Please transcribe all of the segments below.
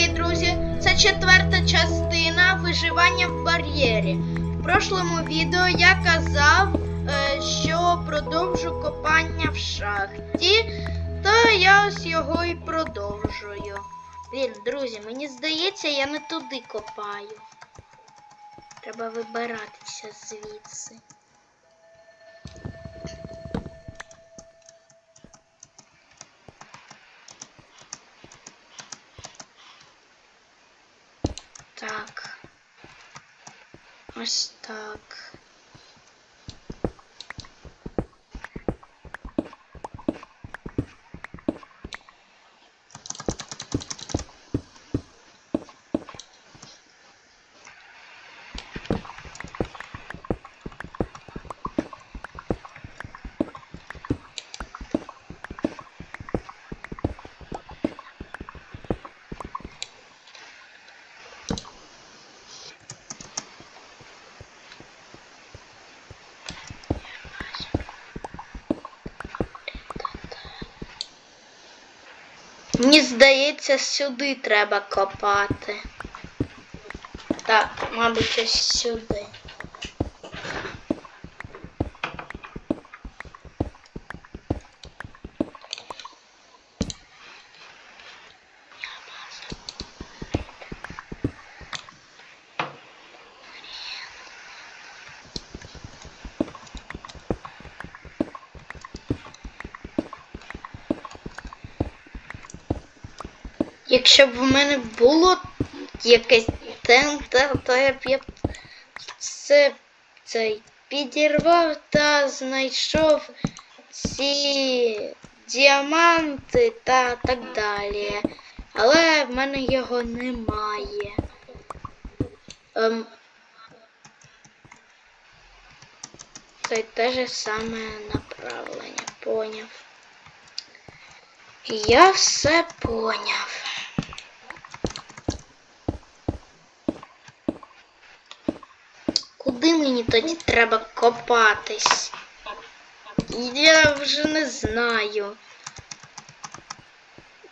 Привіт, друзі! Це четверта частина виживання в бар'єрі. В прошлому відео я казав, е, що продовжу копання в шахті, то я ось його і продовжую. Блін, друзі, мені здається, я не туди копаю. Треба вибиратися звідси. Ось так. Мені здається, сюди треба копати. Так, мабуть, ось сюди. Якщо б в мене було якесь тента, то я б це цей підірвав та знайшов ці діаманти та так далі. Але в мене його немає. Ем, це те же саме направлення, поняв. Я все поняв. Куди мені тоді треба копатись? Я вже не знаю.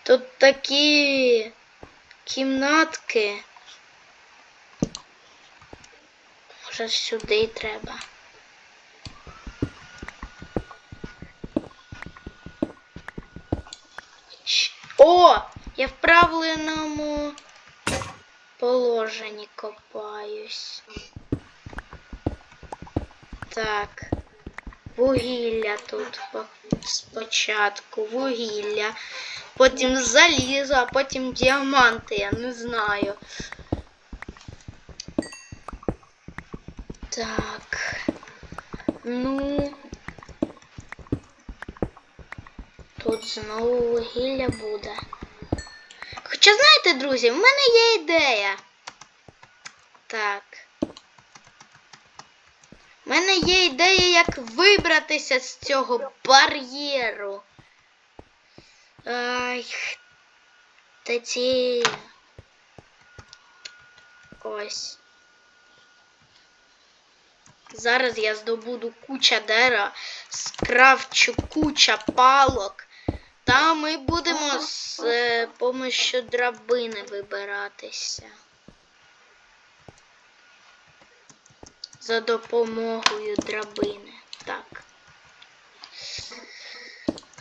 Тут такі кімнатки. Може сюди треба. О! Я в правильному положенні копаюсь. Так. Вугілля тут спочатку. Вугілля. Потім залізо, а потім діаманти, я не знаю. Так. Ну. Тут знову вугілля буде. Хоча знаєте, друзі, в мене є ідея. Так. У мене є ідея, як вибратися з цього бар'єру. Ай, та ці. Ось. Зараз я здобуду куча дерева, скрафчу куча палок. Та ми будемо з е, драбини вибиратися. За допомогою драбини. Так.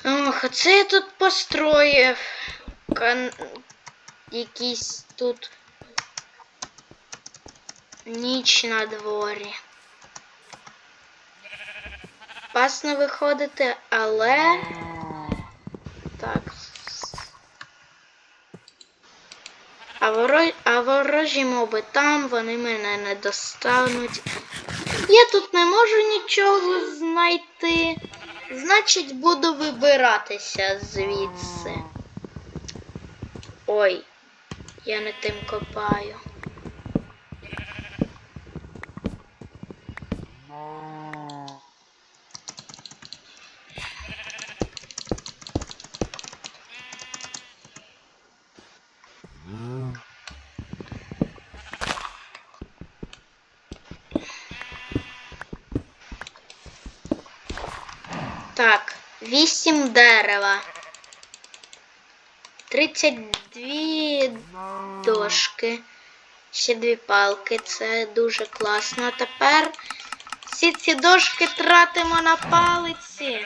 Ох, оце я тут построїв. Кан... Якийсь тут ніч на дворі. Пасно виходити, але. Так. А, а ворожі моби там, вони мене не достануть. Я тут не можу нічого знайти. Значить, буду вибиратися звідси. Ой, я не тим копаю. Так, вісім дерева. 32 дошки. Ще дві палки. Це дуже класно. Тепер всі ці дошки тратимо на палиці.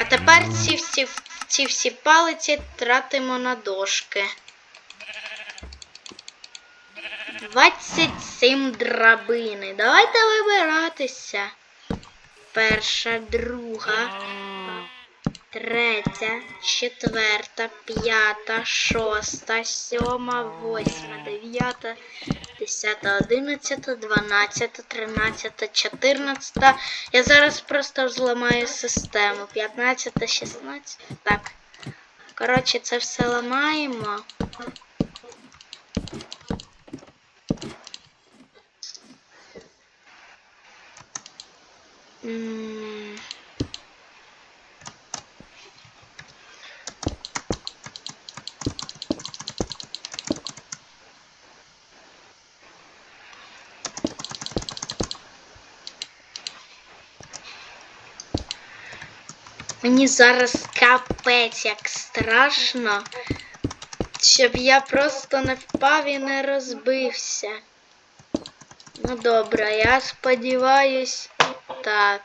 А тепер ці всі, ці всі палиці тратимо на дошки. 27 драбини. Давайте вибиратися. Перша, друга, третя, четверта, п'ята, шоста, сьома, восьма, дев'ята, десята, одинадцята, дванадцята, тринадцята, чотирнадцята. Я зараз просто зламаю систему. П'ятнадцята, шістнадцята. Так. Коротше, це все ламаємо. Мені зараз капець як страшно, щоб я просто не впав і не розбився. Ну добре, я сподіваюсь, так.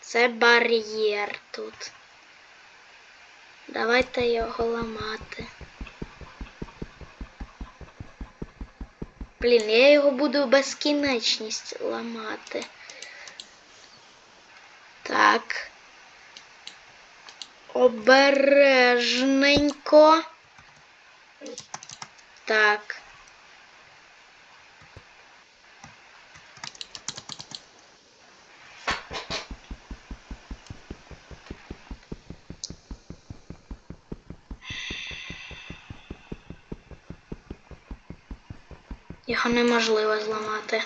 Це бар'єр тут. Давайте його ламати. Блін, я його буду безкінечність ламати. Так. Обережненько. Так. Його неможливо зламати.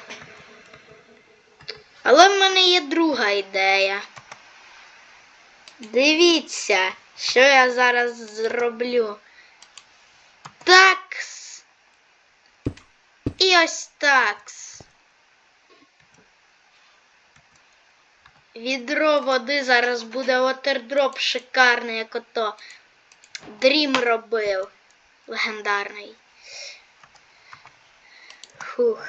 Але в мене є друга ідея. Дивіться, що я зараз зроблю. Такс. І ось такс. Відро води зараз буде вотердроп шикарний, як ото. Дрім робив. Легендарний. Фух.